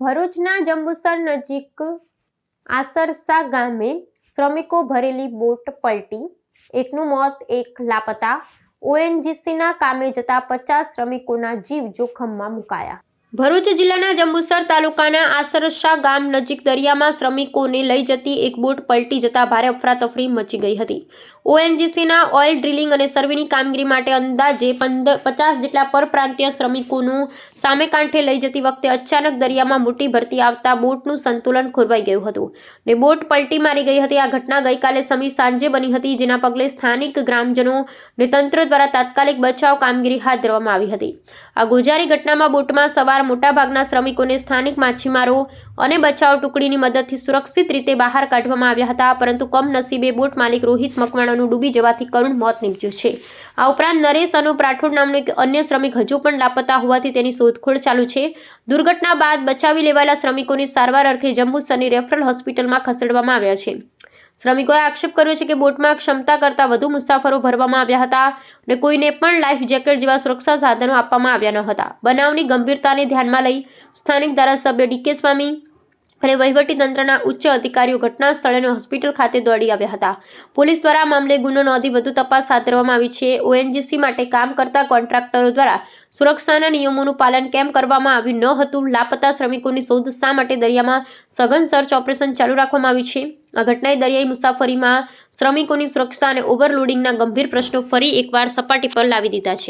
ભરૂચના જંબુસર નજીક આસરસા ગામે શ્રમિકો ભરેલી બોટ પલટી, એકનું મોત, એક લાપતા. ઓએનજીસીના કામે જતા પચાસ શ્રમિકોના જીવ જોખમમાં મુકાયા. ભરૂચ જિલ્લાના જંબુસર તાલુકાના આસરસા ગામ નજીક દરિયામાં શ્રમિકોને લઈ જતી એક બોટ પલટી જતા ભારે અફરાતફરી મચી ગઈ હતી. ઓએનજીસીના ઓઇલ ડ્રિલિંગ અને સર્વેની કામગીરી માટે અંદાજે પંદર પચાસ જેટલા પરપ્રાંતીય શ્રમિકોનું સામે કાંઠે લઈ જતી વખતે અચાનક દરિયામાં મોટી ભરતી આવતા બોટનું સંતુલન ખોરવાઈ ગયું હતું ને બોટ પલટી મારી ગઈ હતી. આ ઘટના ગઈકાલે સમી સાંજે બની હતી, જેના પગલે સ્થાનિક ગ્રામજનો ને તંત્ર દ્વારા તાત્કાલિક બચાવ કામગીરી હાથ ધરવામાં આવી હતી. આ ગોજારી ઘટનામાં બોટમાં સવાર મોટાભાગના શ્રમિકોને સ્થાનિક માછીમારો અને બચાવ ટુકડીની મદદથી સુરક્ષિત રીતે બહાર કાઢવામાં આવ્યા હતા, પરંતુ કમનસીબે બોટ માલિક રોહિત મકવાણાનું ડૂબી જવાથી કરુણ મોત નીપજ્યું છે. આ ઉપરાંત નરેશ અનુપ રાઠોડ નામનો એક અન્ય શ્રમિક હજુ પણ લાપતા હોવાથી તેની શોધખોળ ચાલુ છે. દુર્ઘટના બાદ બચાવી લેવાયેલા શ્રમિકોની સારવાર અર્થે જંબુસરની રેફરલ હોસ્પિટલમાં ખસેડવામાં આવ્યા છે. શ્રમિકોએ આક્ષેપ કર્યો છે કે બોટમાં ક્ષમતા કરતાં વધુ મુસાફરો ભરવામાં આવ્યા હતા અને કોઈને પણ લાઈફ જેકેટ જેવા સુરક્ષા સાધનો આપવામાં આવ્યા ન હતા. બનાવની ગંભીરતાને ધ્યાનમાં લઈ સ્થાનિક ધારાસભ્ય ડીકે સ્વામી અને તંત્રના ઉચ્ચ અધિકારીઓ ઘટના સ્થળે હોસ્પિટલ ખાતે દોડી આવ્યા હતા. પોલીસ દ્વારા મામલે ગુનો નોંધી વધુ તપાસ હાથ ધરવામાં આવી છે. ઓએનજીસી માટે કામ કરતા કોન્ટ્રાક્ટરો દ્વારા સુરક્ષાના નિયમોનું પાલન કેમ કરવામાં આવ્યું ન હતું, લાપતા શ્રમિકોની શોધ શા માટે દરિયામાં સઘન સર્ચ ઓપરેશન ચાલુ રાખવામાં આવ્યું છે? આ ઘટનાએ દરિયાઈ મુસાફરીમાં શ્રમિકોની સુરક્ષા અને ઓવરલોડિંગના ગંભીર પ્રશ્નો ફરી એકવાર સપાટી પર લાવી દીધા છે.